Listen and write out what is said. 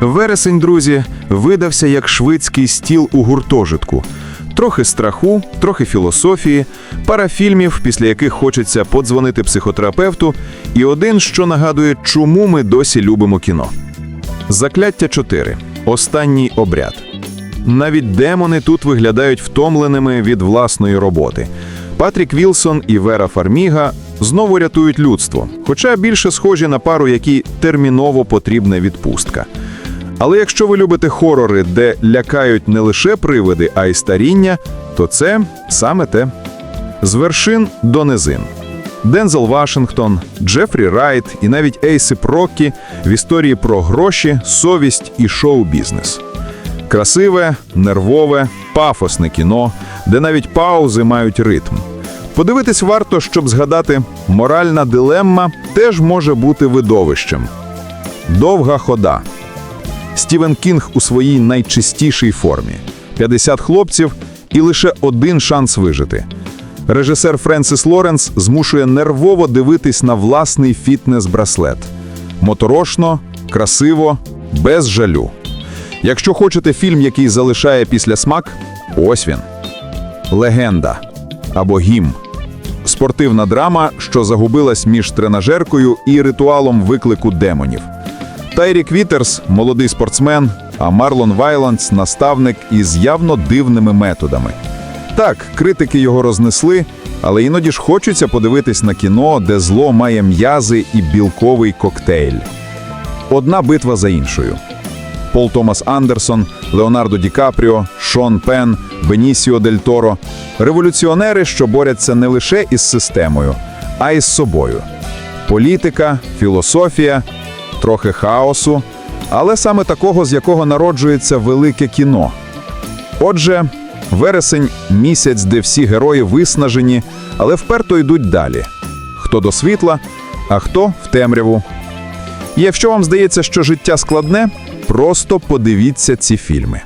Вересень, друзі, видався як швидський стіл у гуртожитку. Трохи страху, трохи філософії, пара фільмів, після яких хочеться подзвонити психотерапевту, і один, що нагадує, чому ми досі любимо кіно. Закляття 4. Останній обряд. Навіть демони тут виглядають втомленими від власної роботи. Патрік Вілсон і Вера Фарміга знову рятують людство, хоча більше схожі на пару, якій терміново потрібна відпустка. Але якщо ви любите хорори, де лякають не лише привиди, а й старіння, то це саме те. З вершин до низин. Дензел Вашингтон, Джефрі Райт і навіть Ейсип Роккі в історії про гроші, совість і шоу-бізнес. Красиве, нервове, пафосне кіно, де навіть паузи мають ритм. Подивитись варто, щоб згадати, моральна дилемма теж може бути видовищем. Довга хода. Стівен Кінг у своїй найчистішій формі: 50 хлопців і лише один шанс вижити. Режисер Френсис Лоренс змушує нервово дивитись на власний фітнес-браслет. Моторошно, красиво, без жалю. Якщо хочете фільм, який залишає після смак, ось він. Легенда або гімн. Спортивна драма, що загубилась між тренажеркою і ритуалом виклику демонів. Тайрік Вітерс молодий спортсмен, а Марлон Вайландс наставник із явно дивними методами. Так, критики його рознесли, але іноді ж хочеться подивитись на кіно, де зло має м'язи і білковий коктейль. Одна битва за іншою. Пол Томас Андерсон, Леонардо Ді Капріо, Шон Пен, Бенісіо Дель Торо революціонери, що борються не лише із системою, а й з собою. Політика, філософія, трохи хаосу, але саме такого, з якого народжується велике кіно. Отже, вересень місяць, де всі герої виснажені, але вперто йдуть далі. Хто до світла, а хто в темряву. І якщо вам здається, що життя складне, просто подивіться ці фільми.